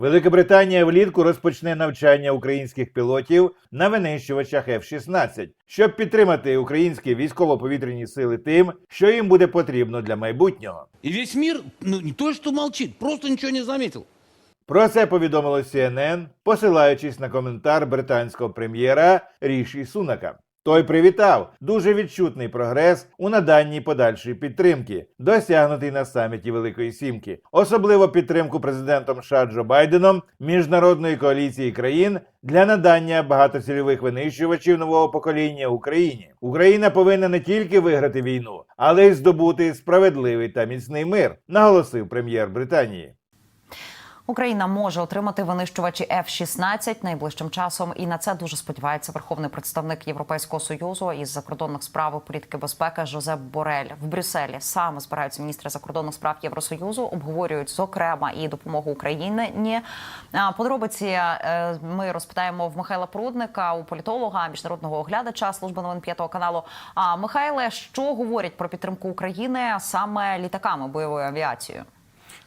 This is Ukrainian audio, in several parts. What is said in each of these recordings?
Велика Британія влітку розпочне навчання українських пілотів на винищувачах F-16, щоб підтримати українські військово-повітряні сили тим, що їм буде потрібно для майбутнього. И весь мир, ну не то что молчит, просто ничего не заметил. Про це повідомило CNN, посилаючись на коментар британського прем'єра Ріші Сунака. Той привітав дуже відчутний прогрес у наданні подальшої підтримки, досягнутий на саміті Великої Сімки, особливо підтримку президентом США Джо Байденом міжнародної коаліції країн для надання багатоцільових винищувачів нового покоління Україні. Україна повинна не тільки виграти війну, але й здобути справедливий та міцний мир, наголосив прем'єр Британії. Україна може отримати винищувачі F-16 найближчим часом, і на це дуже сподівається верховний представник Європейського союзу із закордонних справ політики безпеки Жозеп Борель в Брюсселі. Саме збираються міністри закордонних справ Євросоюзу, обговорюють зокрема і допомогу Україні. Подробиці е, ми розпитаємо в Михайла Прудника, у політолога, міжнародного оглядача служби новин п'ятого каналу. А Михайле, що говорять про підтримку України саме літаками бойовою авіацією?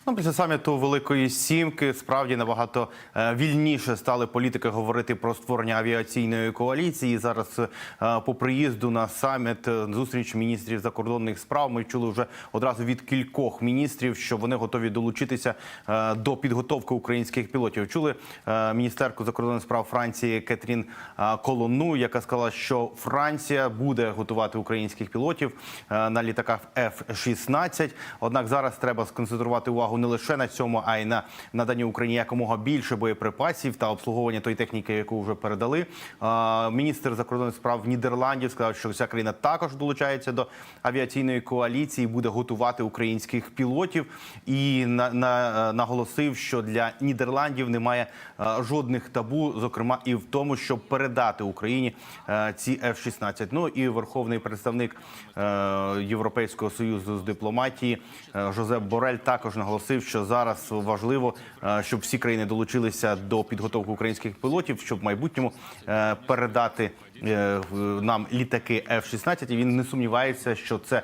Ну, після саміту Великої Сімки справді набагато е, вільніше стали політики говорити про створення авіаційної коаліції. Зараз е, по приїзду на саміт е, зустріч міністрів закордонних справ. Ми чули вже одразу від кількох міністрів, що вони готові долучитися до підготовки українських пілотів. Чули міністерку закордонних справ Франції Кетрін Колону, яка сказала, що Франція буде готувати українських пілотів на літаках F-16. Однак зараз треба сконцентрувати увагу не лише на цьому, а й на наданні Україні якомога більше боєприпасів та обслуговування тої техніки, яку вже передали. Міністр закордонних справ Нідерландів сказав, що вся країна також долучається до авіаційної коаліції, буде готувати українських пілотів і на, на, наголосив, що для Нідерландів немає жодних табу, зокрема і в тому, щоб передати Україні ці F-16. Ну і верховний представник Європейського союзу з дипломатії Жозеп Борель також наголосив, що зараз важливо, е, щоб всі країни долучилися до підготовки українських пілотів, щоб в майбутньому е, передати е, нам літаки F-16. І він не сумнівається, що це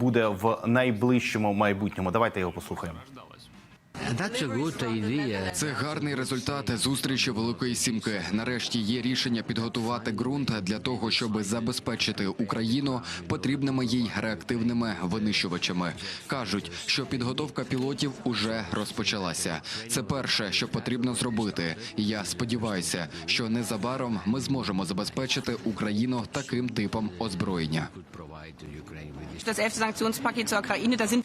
буде в найближчому майбутньому. Давайте його послухаємо. Це гарний результат зустрічі Великої Сімки. Нарешті є рішення підготувати ґрунт для того, щоб забезпечити Україну потрібними їй реактивними винищувачами. кажуть, що підготовка пілотів уже розпочалася. Це перше, що потрібно зробити. І я сподіваюся, що незабаром ми зможемо забезпечити Україну таким типом озброєння.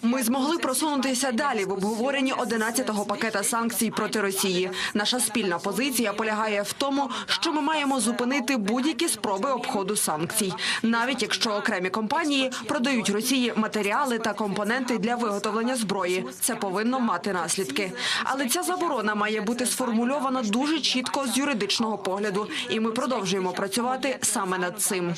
Ми змогли просунутися далі в обговоренні 11-го пакета санкцій проти Росії. Наша спільна позиція полягає в тому, що ми маємо зупинити будь-які спроби обходу санкцій, навіть якщо окремі компанії продають Росії матеріали та компоненти для виготовлення зброї. Це повинно мати наслідки. Але ця заборона має бути сформульована дуже чітко з юридичного погляду, і ми продовжуємо працювати саме над цим.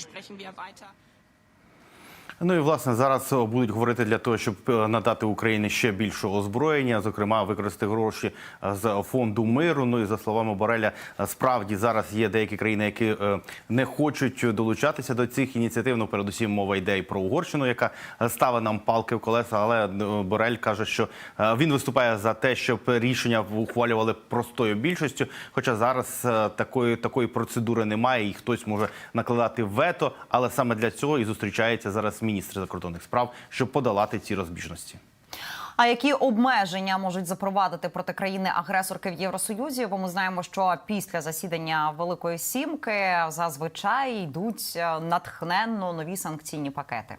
Ну і власне зараз будуть говорити для того, щоб е, надати Україні ще більше озброєння, зокрема використати гроші е, з фонду миру. Ну і за словами Бореля, е, справді зараз є деякі країни, які е, не хочуть долучатися до цих ініціатив. Ну, передусім мова йде і про Угорщину, яка е, ставить нам палки в колеса. Але е, Борель каже, що е, він виступає за те, щоб рішення ухвалювали простою більшістю. Хоча зараз е, такої такої процедури немає, і хтось може накладати вето. Але саме для цього і зустрічається зараз міністр закордонних справ, щоб подолати ці розбіжності. А які обмеження можуть запровадити проти країни-агресорки в Євросоюзі? Бо ми знаємо, що після засідання Великої Сімки зазвичай йдуть е, натхненно нові санкційні пакети.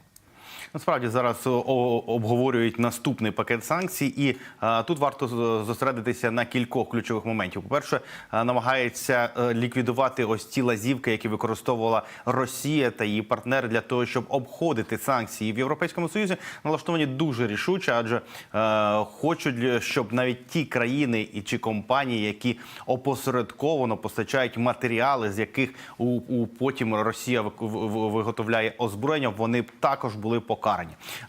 Насправді зараз обговорюють наступний пакет санкцій, і е, тут варто зосередитися на кількох ключових моментів. По перше, намагається е, ліквідувати ось ті лазівки, які використовувала Росія та її партнери для того, щоб обходити санкції в Європейському Союзі. Налаштовані дуже рішуче, адже е, хочуть, щоб навіть ті країни і чи компанії, які опосередковано постачають матеріали, з яких у, потім Росія виготовляє озброєння, вони також були покарані.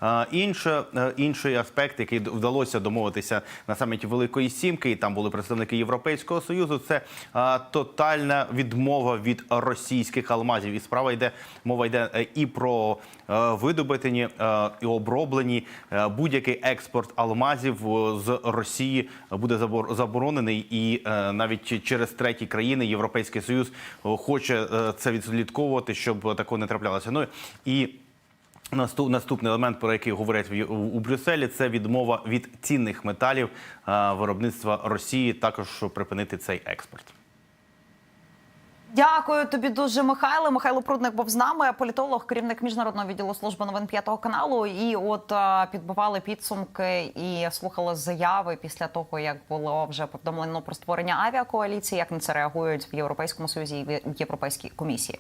Е, Інше, е, інший аспект, який вдалося домовитися на саміті Великої Сімки, і там були представники Європейського союзу. Це е, тотальна відмова від російських алмазів. І справа йде мова йде і про видобутені е, і оброблені будь-який експорт алмазів з Росії буде забор- заборонений, і навіть через треті країни Європейський Союз хоче це відслідковувати, щоб такого не траплялося. Ну і Наступний елемент, про який говорять у Брюсселі, це відмова від цінних металів е, виробництва Росії, також припинити цей експорт. Дякую тобі дуже, Михайло. Михайло Прудник був з нами, політолог, керівник міжнародного відділу служби новин п'ятого каналу. І от е, підбивали підсумки і слухали заяви після того, як було вже повідомлено про створення авіакоаліції, як на це реагують в Європейському Союзі і в Європейській комісії.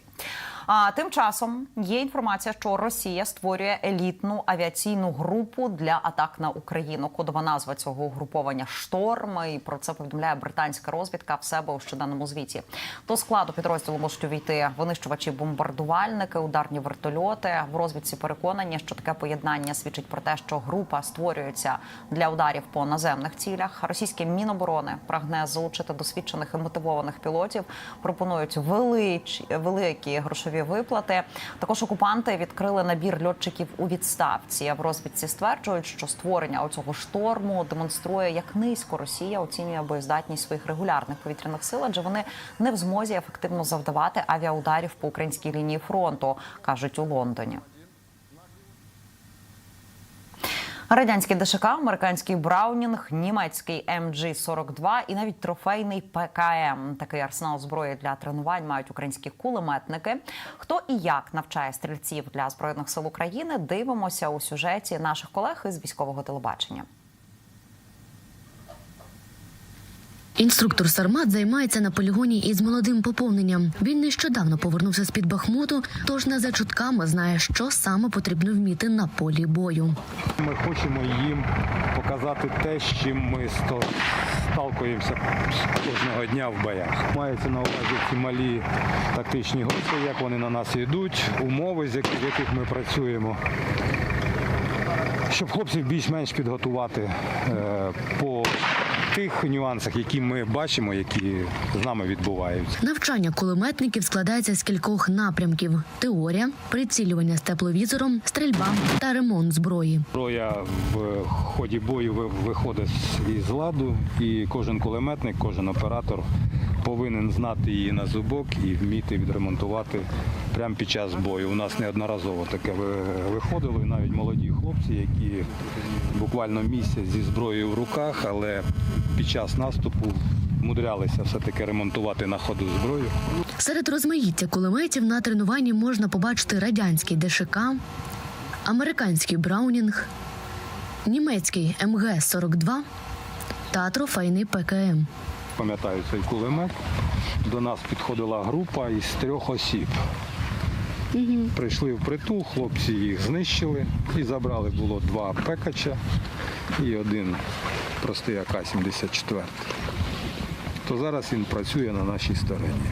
А тим часом є інформація, що Росія створює елітну авіаційну групу для атак на Україну. Кодова назва цього угруповання шторм. І про це повідомляє британська розвідка в себе у щоденному звіті. До складу підрозділу можуть увійти винищувачі, бомбардувальники, ударні вертольоти. В розвідці переконані, що таке поєднання свідчить про те, що група створюється для ударів по наземних цілях. Російське міноборони прагне залучити досвідчених і мотивованих пілотів. Пропонують велич, великі грошові виплати. Також окупанти відкрили набір льотчиків у відставці. В розвідці стверджують, що створення оцього шторму демонструє, як низько Росія оцінює боєздатність своїх регулярних повітряних сил, адже вони не в змозі ефективно завдавати авіаударів по українській лінії фронту, кажуть у Лондоні. Радянський ДШК, американський Браунінг, німецький МГ-42 і навіть трофейний ПКМ. Такий арсенал зброї для тренувань мають українські кулеметники. Хто і як навчає стрільців для збройних сил України? Дивимося у сюжеті наших колег із військового телебачення. Інструктор Сармат займається на полігоні із молодим поповненням. Він нещодавно повернувся з під Бахмуту, тож не за чутками знає, що саме потрібно вміти на полі бою. Ми хочемо їм показати те, з чим ми сталкуємося кожного дня в боях. Мається на увазі ці малі тактичні групи, як вони на нас йдуть, умови, з яких- яких ми працюємо. Щоб хлопців більш-менш підготувати е, по тих нюансах, які ми бачимо, які з нами відбуваються. Навчання кулеметників складається з кількох напрямків: теорія, прицілювання з тепловізором, стрільба та ремонт зброї. Зброя в ході бою ви- виходить із ладу, і кожен кулеметник, кожен оператор повинен знати її на зубок і вміти відремонтувати прямо під час бою. У нас неодноразово таке виходило, і навіть молоді хлопці, які буквально місяць зі зброєю в руках, але під час наступу мудрялися все-таки ремонтувати на ходу зброю. Серед розмаїття кулеметів на тренуванні можна побачити радянський ДШК, американський Браунінг, німецький МГ-42 та трофейний ПКМ. Пам'ятаю цей кулемет. До нас підходила група із трьох осіб. Прийшли в притул, хлопці їх знищили і забрали було два пекача і один простий АК-74. То зараз він працює на нашій стороні.